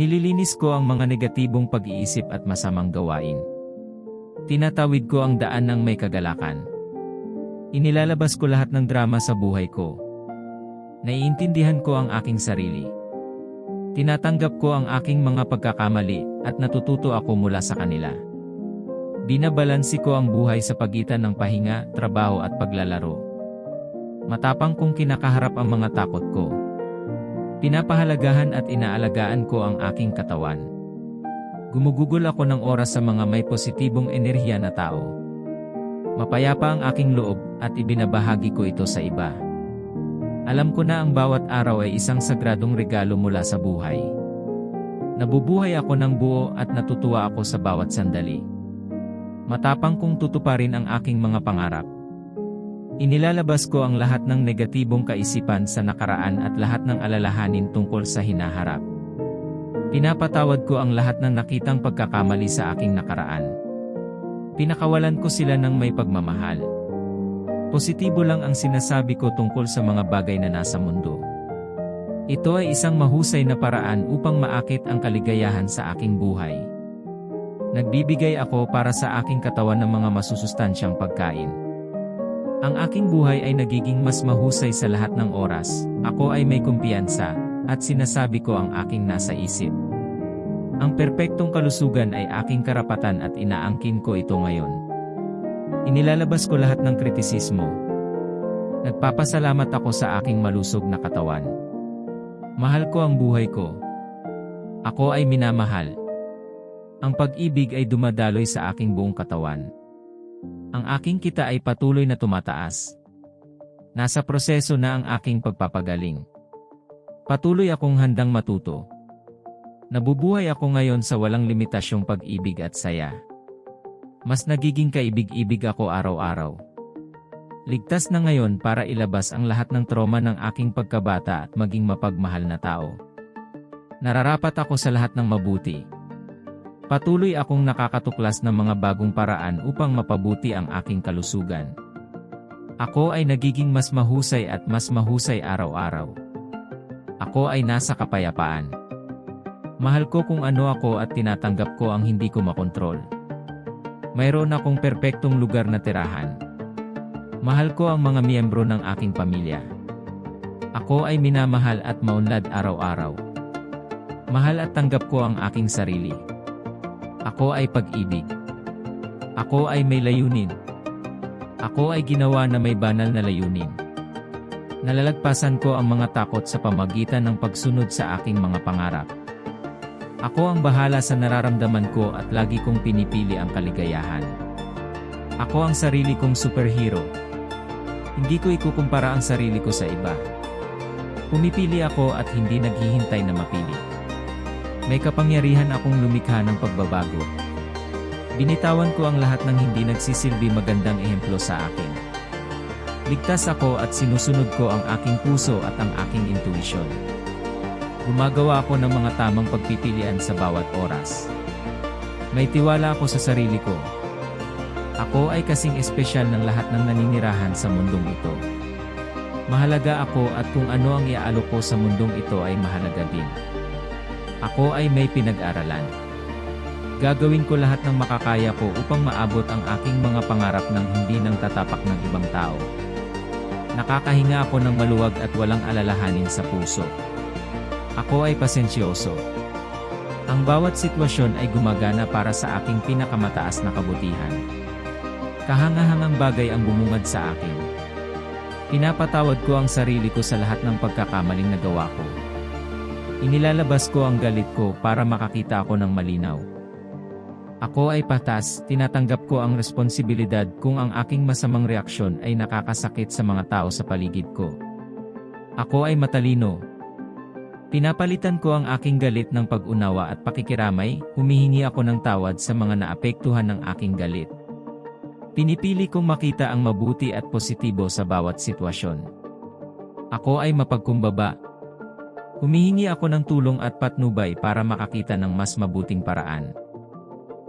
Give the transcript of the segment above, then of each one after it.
Nililinis ko ang mga negatibong pag-iisip at masamang gawain. Tinatawid ko ang daan ng may kagalakan. Inilalabas ko lahat ng drama sa buhay ko. Naiintindihan ko ang aking sarili. Tinatanggap ko ang aking mga pagkakamali at natututo ako mula sa kanila. Binabalansi ko ang buhay sa pagitan ng pahinga, trabaho at paglalaro. Matapang kong kinakaharap ang mga takot ko. Pinapahalagahan at inaalagaan ko ang aking katawan. Gumugugol ako ng oras sa mga may positibong enerhiya na tao. Mapayapa ang aking loob at ibinabahagi ko ito sa iba. Alam ko na ang bawat araw ay isang sagradong regalo mula sa buhay. Nabubuhay ako ng buo at natutuwa ako sa bawat sandali. Matapang kong tutuparin ang aking mga pangarap. Inilalabas ko ang lahat ng negatibong kaisipan sa nakaraan at lahat ng alalahanin tungkol sa hinaharap. Pinapatawad ko ang lahat ng nakitang pagkakamali sa aking nakaraan. Pinakawalan ko sila ng may pagmamahal. Positibo lang ang sinasabi ko tungkol sa mga bagay na nasa mundo. Ito ay isang mahusay na paraan upang maakit ang kaligayahan sa aking buhay. Nagbibigay ako para sa aking katawan ng mga masusustansyang pagkain. Ang aking buhay ay nagiging mas mahusay sa lahat ng oras, ako ay may kumpiyansa, at sinasabi ko ang aking nasa isip. Ang perpektong kalusugan ay aking karapatan at inaangkin ko ito ngayon. Inilalabas ko lahat ng kritisismo. Nagpapasalamat ako sa aking malusog na katawan. Mahal ko ang buhay ko. Ako ay minamahal. Ang pag-ibig ay dumadaloy sa aking buong katawan. Ang aking kita ay patuloy na tumataas. Nasa proseso na ang aking pagpapagaling. Patuloy akong handang matuto. Nabubuhay ako ngayon sa walang limitasyong pag-ibig at saya. Mas nagiging kaibig-ibig ako araw-araw. Ligtas na ngayon para ilabas ang lahat ng trauma ng aking pagkabata at maging mapagmahal na tao. Nararapat ako sa lahat ng mabuti. Patuloy akong nakakatuklas ng mga bagong paraan upang mapabuti ang aking kalusugan. Ako ay nagiging mas mahusay at mas mahusay araw-araw. Ako ay nasa kapayapaan. Mahal ko kung ano ako at tinatanggap ko ang hindi ko makontrol. Mayroon akong perpektong lugar na tirahan. Mahal ko ang mga miyembro ng aking pamilya. Ako ay minamahal at maunlad araw-araw. Mahal at tanggap ko ang aking sarili. Ako ay pag-ibig. Ako ay may layunin. Ako ay ginawa na may banal na layunin. Nalalagpasan ko ang mga takot sa pamagitan ng pagsunod sa aking mga pangarap. Ako ang bahala sa nararamdaman ko at lagi kong pinipili ang kaligayahan. Ako ang sarili kong superhero. Hindi ko ikukumpara ang sarili ko sa iba. Pumipili ako at hindi naghihintay na mapili. May kapangyarihan akong lumikha ng pagbabago. Binitawan ko ang lahat ng hindi nagsisilbi magandang ehemplo sa akin. Ligtas ako at sinusunod ko ang aking puso at ang aking intuition. Gumagawa ako ng mga tamang pagpipilian sa bawat oras. May tiwala ako sa sarili ko. Ako ay kasing espesyal ng lahat ng naninirahan sa mundong ito. Mahalaga ako at kung ano ang iaalok ko sa mundong ito ay mahalaga din. Ako ay may pinag-aralan. Gagawin ko lahat ng makakaya ko upang maabot ang aking mga pangarap ng hindi nang tatapak ng ibang tao. Nakakahinga ako ng maluwag at walang alalahanin sa puso. Ako ay pasensyoso. Ang bawat sitwasyon ay gumagana para sa aking pinakamataas na kabutihan. Kahangahangang bagay ang bumungad sa akin. Pinapatawad ko ang sarili ko sa lahat ng pagkakamaling nagawa ko. Inilalabas ko ang galit ko para makakita ako ng malinaw. Ako ay patas, tinatanggap ko ang responsibilidad kung ang aking masamang reaksyon ay nakakasakit sa mga tao sa paligid ko. Ako ay matalino. Pinapalitan ko ang aking galit ng pag-unawa at pakikiramay, humihingi ako ng tawad sa mga naapektuhan ng aking galit. Pinipili kong makita ang mabuti at positibo sa bawat sitwasyon. Ako ay mapagkumbaba. Humihingi ako ng tulong at patnubay para makakita ng mas mabuting paraan.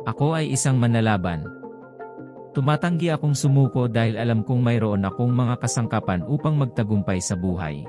Ako ay isang manlalaban. Tumatanggi akong sumuko dahil alam kong mayroon akong mga kasangkapan upang magtagumpay sa buhay.